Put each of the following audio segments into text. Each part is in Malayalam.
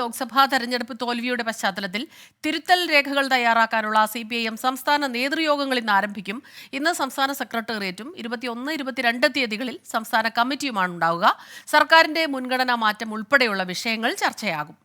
ലോക്സഭാ തെരഞ്ഞെടുപ്പ് തോൽവിയുടെ പശ്ചാത്തലത്തിൽ തിരുത്തൽ രേഖകൾ തയ്യാറാക്കാനുള്ള സി പി ഐ എം സംസ്ഥാന നേതൃയോഗങ്ങൾ ഇന്ന് ആരംഭിക്കും. ഇന്ന് സംസ്ഥാന സെക്രട്ടേറിയറ്റും ഇരുപത്തിയൊന്ന് ഇരുപത്തിരണ്ട് തീയതികളിൽ സംസ്ഥാന കമ്മിറ്റിയുമാണ് ഉണ്ടാവുക. സർക്കാരിന്റെ മുൻഗണനാ മാറ്റം ഉൾപ്പെടെയുള്ള വിഷയങ്ങൾ ചർച്ചയാകും.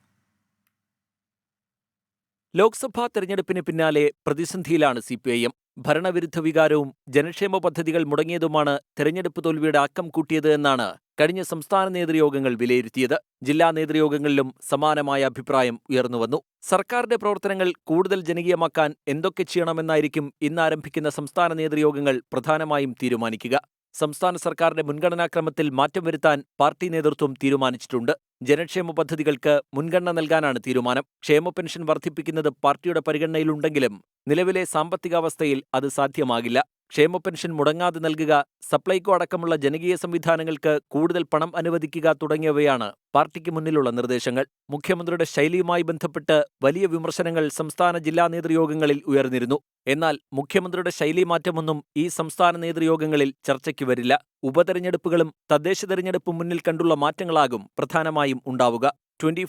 ലോക്സഭാ തെരഞ്ഞെടുപ്പിന് പിന്നാലെ പ്രതിസന്ധിയിലാണ് സി പി ഐ എം ഭരണവിരുദ്ധ വികാരവും ജനക്ഷേമ പദ്ധതികൾ മുടങ്ങിയതുമാണ് തെരഞ്ഞെടുപ്പ് തോൽവിയുടെ ആക്കം കൂട്ടിയത് എന്നാണ് കഴിഞ്ഞ സംസ്ഥാന നേതൃയോഗങ്ങൾ വിലയിരുത്തിയത് ജില്ലാ നേതൃയോഗങ്ങളിലും സമാനമായ അഭിപ്രായം ഉയർന്നുവന്നു. സർക്കാരിന്റെ പ്രവർത്തനങ്ങൾ കൂടുതൽ ജനകീയമാക്കാൻ എന്തൊക്കെ ചെയ്യണമെന്നായിരിക്കും ഇന്ന് ആരംഭിക്കുന്ന സംസ്ഥാന നേതൃയോഗങ്ങൾ പ്രധാനമായും തീരുമാനിക്കുക. സംസ്ഥാന സർക്കാരിന്റെ മുൻഗണനാക്രമത്തിൽ മാറ്റം വരുത്താൻ പാർട്ടി നേതൃത്വം തീരുമാനിച്ചിട്ടുണ്ട്. ജനക്ഷേമ പദ്ധതികൾക്ക് മുൻഗണന നൽകാനാണ് തീരുമാനം. ക്ഷേമ പെൻഷൻ വർദ്ധിപ്പിക്കുന്നത് പാർട്ടിയുടെ പരിഗണനയിലുണ്ടെങ്കിലും നിലവിലെ സാമ്പത്തികാവസ്ഥയിൽ അത് സാധ്യമാകില്ല. ക്ഷേമ പെൻഷൻ മുടങ്ങാതെ നൽകുക സപ്ലൈകോ അടക്കമുള്ള ജനകീയ സംവിധാനങ്ങൾക്ക് കൂടുതൽ പണം അനുവദിക്കുക തുടങ്ങിയവയാണ് പാർട്ടിക്ക് മുന്നിലുള്ള നിർദ്ദേശങ്ങൾ. മുഖ്യമന്ത്രിയുടെ ശൈലിയുമായി ബന്ധപ്പെട്ട് വലിയ വിമർശനങ്ങൾ സംസ്ഥാന ജില്ലാ നേതൃയോഗങ്ങളിൽ ഉയർന്നിരുന്നു. എന്നാൽ മുഖ്യമന്ത്രിയുടെ ശൈലി മാറ്റമൊന്നും ഈ സംസ്ഥാന നേതൃയോഗങ്ങളിൽ ചർച്ചയ്ക്ക് വരില്ല. ഉപതെരഞ്ഞെടുപ്പുകളും തദ്ദേശ തെരഞ്ഞെടുപ്പും മുന്നിൽ കണ്ടുള്ള മാറ്റങ്ങളാകും പ്രധാനമായും ഉണ്ടാവുക. ട്വന്റി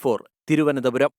തിരുവനന്തപുരം.